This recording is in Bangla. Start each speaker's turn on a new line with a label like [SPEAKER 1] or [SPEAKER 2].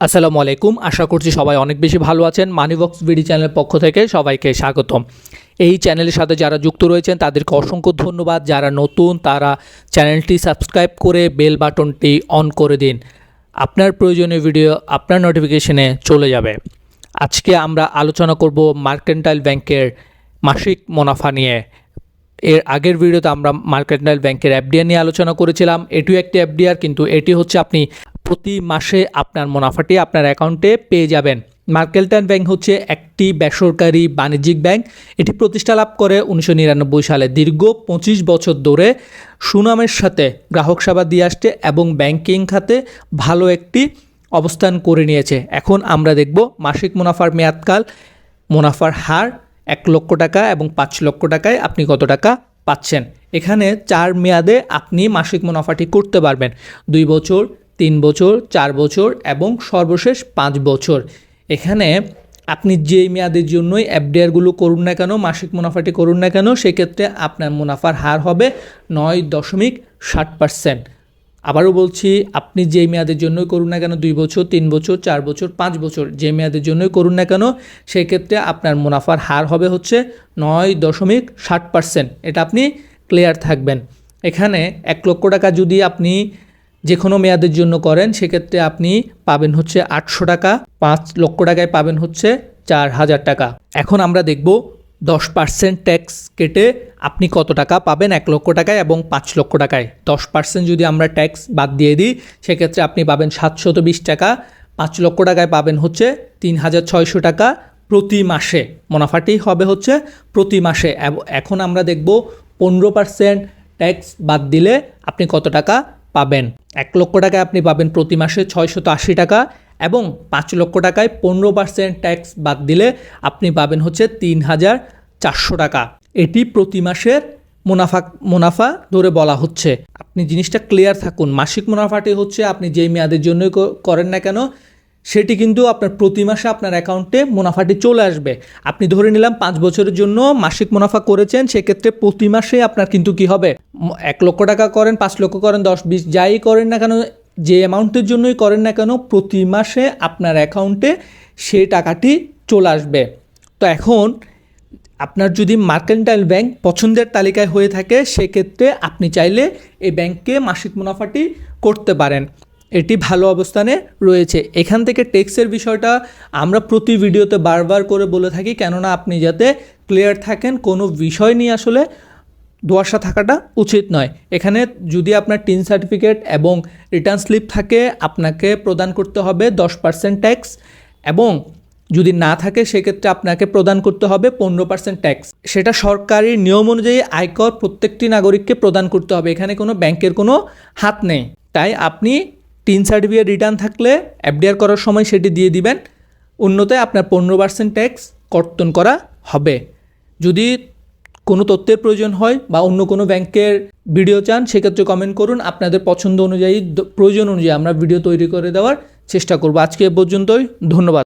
[SPEAKER 1] আসসালামু আলাইকুম। আশা করছি সবাই অনেক বেশি ভালো আছেন। মানিবক্স বিডি চ্যানেলের পক্ষ থেকে সবাইকে স্বাগতম। এই চ্যানেলের সাথে যারা যুক্ত রয়েছেন, তাদেরকে অসংখ্য ধন্যবাদ। যারা নতুন, তারা চ্যানেলটি সাবস্ক্রাইব করে বেল বাটনটি অন করে দিন। আপনার প্রয়োজনীয় ভিডিও, আপনার নোটিফিকেশনে চলে যাবে। আজকে আমরা আলোচনা করব মার্কেন্টাইল ব্যাংকের মাসিক মুনাফা নিয়ে। এর আগের ভিডিওতে আমরা মার্কেন্টাইল ব্যাংকের এফডিআর নিয়ে আলোচনা করেছিলাম। এটিও একটি এফডিআর, কিন্তু এটি হচ্ছে আপনি প্রতি মাসে আপনার মুনাফাটি আপনার অ্যাকাউন্টে পেয়ে যাবেন। মার্কেলটান ব্যাংক হচ্ছে একটি বেসরকারি বাণিজ্যিক ব্যাংক। এটি প্রতিষ্ঠা লাভ করে উনিশশো নিরানব্বই সালে। দীর্ঘ পঁচিশ বছর ধরে সুনামের সাথে গ্রাহক সেবা দিয়ে আসছে এবং ব্যাংকিং খাতে ভালো একটি অবস্থান করে নিয়েছে। এখন আমরা দেখব মাসিক মুনাফার মেয়াদকাল। মুনাফার হার এক লক্ষ টাকা এবং পাঁচ লক্ষ টাকায় আপনি কত টাকা পাচ্ছেন? এখানে চার মেয়াদে আপনি মাসিক মুনাফাটি করতে পারবেন। দুই বছর তিন বছর, চার বছর এবং সর্বশেষ পাঁচ বছর। এখানে আপনি যেই মেয়াদের জন্যই এফডিআরগুলো করুন না কেন, মাসিক মুনাফাটি করুন না কেন, সেক্ষেত্রে আপনার মুনাফার হার হবে নয় দশমিক ষাট পার্সেন্ট আবারও বলছি, আপনি যে মেয়াদের জন্যই করুন না কেন, দুই বছর, তিন বছর, চার বছর, পাঁচ বছর, যে মেয়াদের জন্যই করুন না কেন, সেক্ষেত্রে আপনার মুনাফার হার হবে হচ্ছে নয় দশমিক ষাট পার্সেন্ট এটা আপনি ক্লিয়ার থাকবেন। এখানে এক লক্ষ টাকা যদি আপনি যে কোনো মেয়াদের জন্য করেন, সেক্ষেত্রে আপনি পাবেন হচ্ছে আটশো টাকা, পাঁচ লক্ষ টাকায় পাবেন হচ্ছে চার হাজার টাকা। এখন আমরা দেখব দশ পার্সেন্ট ট্যাক্স কেটে আপনি কত টাকা পাবেন, এক লক্ষ টাকায় এবং পাঁচ লক্ষ টাকায়। দশ পার্সেন্ট যদি আমরা ট্যাক্স বাদ দিয়ে দিই, সেক্ষেত্রে আপনি পাবেন সাতশত বিশ টাকা, পাঁচ লক্ষ টাকায় পাবেন হচ্ছে তিন হাজার ছয়শো টাকা প্রতি মাসে। মুনাফাটি হবে হচ্ছে প্রতি মাসে। এখন আমরা দেখব পনেরো পার্সেন্ট ট্যাক্স বাদ দিলে আপনি কত টাকা পাবেন। এক লক্ষ টাকায় আপনি পাবেন প্রতি মাসে ছয়শত আশি টাকা এবং পাঁচ লক্ষ টাকায় পনেরো পার্সেন্ট ট্যাক্স বাদ দিলে আপনি পাবেন হচ্ছে তিন হাজার চারশো টাকা। এটি প্রতি মাসের মুনাফা মুনাফা ধরে বলা হচ্ছে। আপনি জিনিসটা ক্লিয়ার থাকুন। মাসিক মুনাফাটি হচ্ছে আপনি যেই মেয়াদের জন্যই করেন না কেন সেটি কিন্তু আপনার প্রতি মাসে আপনার অ্যাকাউন্টে মুনাফাটি চলে আসবে। আপনি ধরে নিলাম পাঁচ বছরের জন্য মাসিক মুনাফা করেছেন, সেক্ষেত্রে প্রতি মাসে আপনার কিন্তু কি হবে? এক লক্ষ টাকা করেন, পাঁচ লক্ষ করেন, দশ, বিশ, যাই করেন না কেন, যে অ্যামাউন্টের জন্যই করেন না কেন, প্রতি মাসে আপনার অ্যাকাউন্টে সেই টাকাটি চলে আসবে। তো এখন আপনার যদি মার্কেন্টাইল ব্যাংক পছন্দের তালিকায় হয়ে থাকে, সেক্ষেত্রে আপনি চাইলে এই ব্যাংকে মাসিক মুনাফাটি করতে পারেন। এটি ভালো অবস্থানে রয়েছে। এখান থেকে ট্যাক্সের বিষয়টা আমরা প্রতি ভিডিওতে বারবার করে বলে থাকি, কেননা আপনি যাতে ক্লিয়ার থাকেন, কোনো বিষয় নিয়ে আসলে দোয়াশা থাকাটা উচিত নয়। এখানে যদি আপনার টিন সার্টিফিকেট এবং রিটার্ন স্লিপ থাকে, আপনাকে প্রদান করতে হবে দশ পার্সেন্ট ট্যাক্স এবং যদি না থাকে, সেক্ষেত্রে আপনাকে প্রদান করতে হবে পনেরো পার্সেন্ট ট্যাক্স। সেটা সরকারি নিয়ম অনুযায়ী আয়কর প্রত্যেকটি নাগরিককে প্রদান করতে হবে। এখানে কোনো ব্যাংকের কোনো হাত নেই। তাই আপনি টিন সার্টিফিকেট রিটার্ন থাকলে এফডিআর করার সময় সেটি দিয়ে দিবেন। অন্যতে আপনার পনেরো পার্সেন্ট ট্যাক্স কর্তন করা হবে। যদি কোনো তথ্যের প্রয়োজন হয় বা অন্য কোনো ব্যাংকের ভিডিও চান, সেক্ষেত্রে কমেন্ট করুন। আপনাদের পছন্দ অনুযায়ী প্রয়োজন অনুযায়ী আমরা ভিডিও তৈরি করে দেওয়ার চেষ্টা করব। আজকে এ পর্যন্তই। ধন্যবাদ।